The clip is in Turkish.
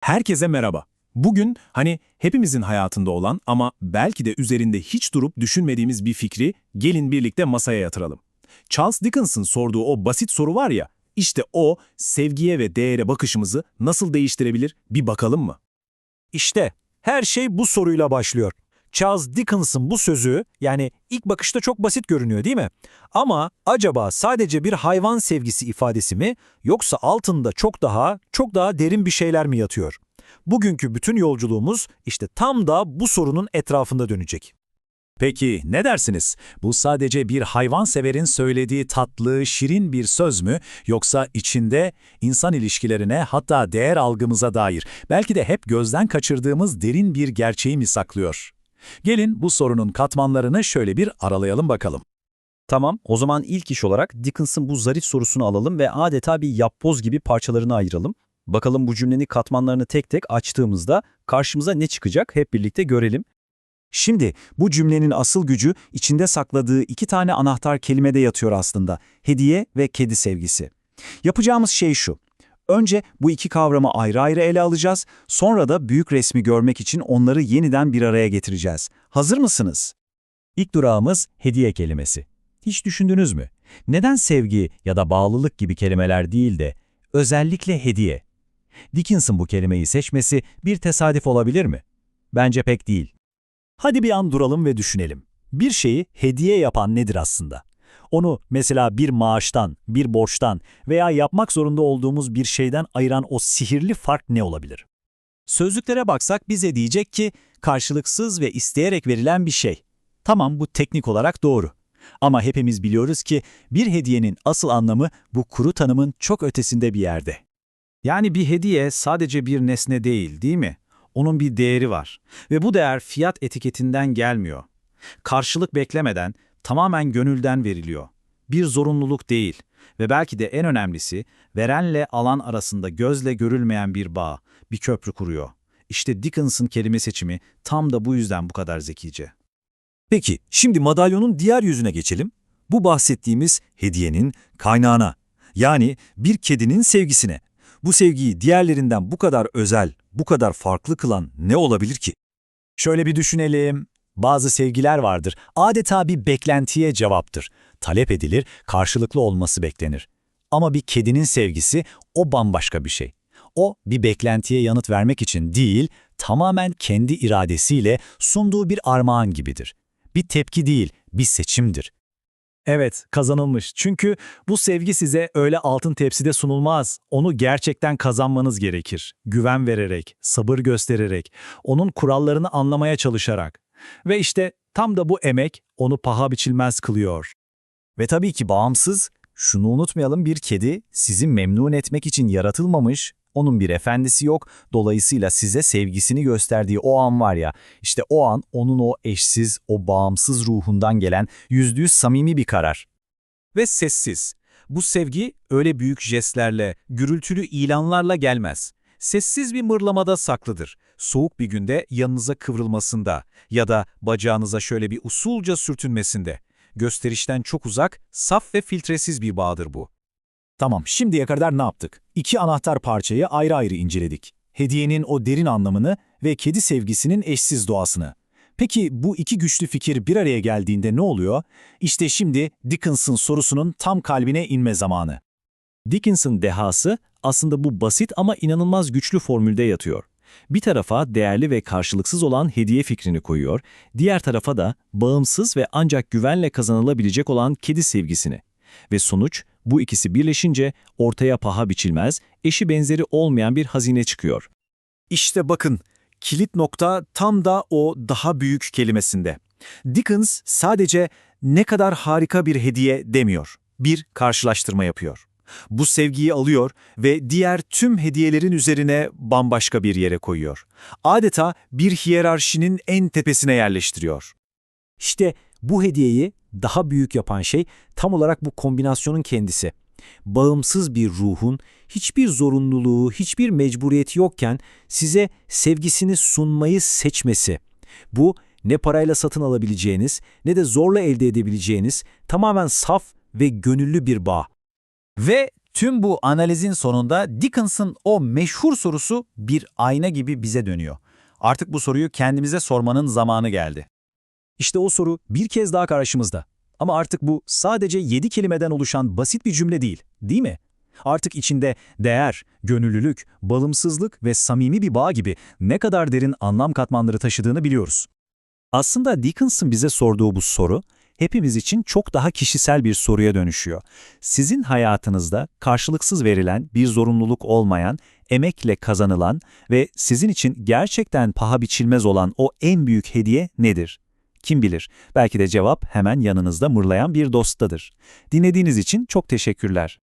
Herkese merhaba. Bugün hani hepimizin hayatında olan ama belki de üzerinde hiç durup düşünmediğimiz bir fikri gelin birlikte masaya yatıralım. Charles Dickens'ın sorduğu o basit soru var ya, işte o sevgiye ve değere bakışımızı nasıl değiştirebilir bir bakalım mı? İşte her şey bu soruyla başlıyor. Charles Dickens'ın bu sözü yani ilk bakışta çok basit görünüyor değil mi? Ama acaba sadece bir hayvan sevgisi ifadesi mi yoksa altında çok daha çok daha derin bir şeyler mi yatıyor? Bugünkü bütün yolculuğumuz işte tam da bu sorunun etrafında dönecek. Peki ne dersiniz? Bu sadece bir hayvanseverin söylediği tatlı, şirin bir söz mü yoksa içinde insan ilişkilerine hatta değer algımıza dair belki de hep gözden kaçırdığımız derin bir gerçeği mi saklıyor? Gelin bu sorunun katmanlarını şöyle bir aralayalım bakalım. Tamam, o zaman ilk iş olarak Dickens'ın bu zarif sorusunu alalım ve adeta bir yapboz gibi parçalarını ayıralım. Bakalım bu cümlenin katmanlarını tek tek açtığımızda karşımıza ne çıkacak hep birlikte görelim. Şimdi bu cümlenin asıl gücü içinde sakladığı iki tane anahtar kelimede yatıyor aslında. Hediye ve kedi sevgisi. Yapacağımız şey şu. Önce bu iki kavramı ayrı ayrı ele alacağız, sonra da büyük resmi görmek için onları yeniden bir araya getireceğiz. Hazır mısınız? İlk durağımız hediye kelimesi. Hiç düşündünüz mü? Neden sevgi ya da bağlılık gibi kelimeler değil de özellikle hediye? Dickens'ın bu kelimeyi seçmesi bir tesadüf olabilir mi? Bence pek değil. Hadi bir an duralım ve düşünelim. Bir şeyi hediye yapan nedir aslında? Onu mesela bir maaştan, bir borçtan veya yapmak zorunda olduğumuz bir şeyden ayıran o sihirli fark ne olabilir? Sözlüklere baksak bize diyecek ki karşılıksız ve isteyerek verilen bir şey. Tamam bu teknik olarak doğru. Ama hepimiz biliyoruz ki bir hediyenin asıl anlamı bu kuru tanımın çok ötesinde bir yerde. Yani bir hediye sadece bir nesne değil, değil mi? Onun bir değeri var ve bu değer fiyat etiketinden gelmiyor. Karşılık beklemeden, tamamen gönülden veriliyor. Bir zorunluluk değil ve belki de en önemlisi verenle alan arasında gözle görülmeyen bir bağ, bir köprü kuruyor. İşte Dickens'ın kelime seçimi tam da bu yüzden bu kadar zekice. Peki, şimdi madalyonun diğer yüzüne geçelim. Bu bahsettiğimiz hediyenin kaynağına, yani bir kedinin sevgisine. Bu sevgiyi diğerlerinden bu kadar özel, bu kadar farklı kılan ne olabilir ki? Şöyle bir düşünelim. Bazı sevgiler vardır, adeta bir beklentiye cevaptır. Talep edilir, karşılıklı olması beklenir. Ama bir kedinin sevgisi o bambaşka bir şey. O bir beklentiye yanıt vermek için değil, tamamen kendi iradesiyle sunduğu bir armağan gibidir. Bir tepki değil, bir seçimdir. Evet, kazanılmış. Çünkü bu sevgi size öyle altın tepside sunulmaz. Onu gerçekten kazanmanız gerekir. Güven vererek, sabır göstererek, onun kurallarını anlamaya çalışarak. Ve işte tam da bu emek onu paha biçilmez kılıyor. Ve tabii ki bağımsız, şunu unutmayalım bir kedi sizi memnun etmek için yaratılmamış, onun bir efendisi yok, dolayısıyla size sevgisini gösterdiği o an var ya, işte o an onun o eşsiz, o bağımsız ruhundan gelen yüzde yüz samimi bir karar. Ve sessiz. Bu sevgi öyle büyük jestlerle, gürültülü ilanlarla gelmez. Sessiz bir mırlamada saklıdır. Soğuk bir günde yanınıza kıvrılmasında ya da bacağınıza şöyle bir usulca sürtünmesinde. Gösterişten çok uzak, saf ve filtresiz bir bağdır bu. Tamam, şimdiye kadar ne yaptık? İki anahtar parçayı ayrı ayrı inceledik. Hediyenin o derin anlamını ve kedi sevgisinin eşsiz doğasını. Peki bu iki güçlü fikir bir araya geldiğinde ne oluyor? İşte şimdi Dickens'ın sorusunun tam kalbine inme zamanı. Dickens'ın dehası aslında bu basit ama inanılmaz güçlü formülde yatıyor. Bir tarafa değerli ve karşılıksız olan hediye fikrini koyuyor, diğer tarafa da bağımsız ve ancak güvenle kazanılabilecek olan kedi sevgisini. Ve sonuç bu ikisi birleşince ortaya paha biçilmez, eşi benzeri olmayan bir hazine çıkıyor. İşte bakın, kilit nokta tam da o daha büyük kelimesinde. Dickens sadece ne kadar harika bir hediye demiyor, bir karşılaştırma yapıyor. Bu sevgiyi alıyor ve diğer tüm hediyelerin üzerine bambaşka bir yere koyuyor. Adeta bir hiyerarşinin en tepesine yerleştiriyor. İşte bu hediyeyi daha büyük yapan şey tam olarak bu kombinasyonun kendisi. Bağımsız bir ruhun hiçbir zorunluluğu, hiçbir mecburiyeti yokken size sevgisini sunmayı seçmesi. Bu ne parayla satın alabileceğiniz ne de zorla elde edebileceğiniz tamamen saf ve gönüllü bir bağ. Ve Tüm bu analizin sonunda Dickens'ın o meşhur sorusu bir ayna gibi bize dönüyor. Artık bu soruyu kendimize sormanın zamanı geldi. İşte o soru bir kez daha karşımızda. Ama artık bu sadece 7 kelimeden oluşan basit bir cümle değil, değil mi? Artık içinde değer, gönüllülük, bağımsızlık ve samimi bir bağ gibi ne kadar derin anlam katmanları taşıdığını biliyoruz. Aslında Dickens'ın bize sorduğu bu soru, hepimiz için çok daha kişisel bir soruya dönüşüyor. Sizin hayatınızda karşılıksız verilen, bir zorunluluk olmayan, emekle kazanılan ve sizin için gerçekten paha biçilmez olan o en büyük hediye nedir? Kim bilir, belki de cevap hemen yanınızda mırlayan bir dosttadır. Dinlediğiniz için çok teşekkürler.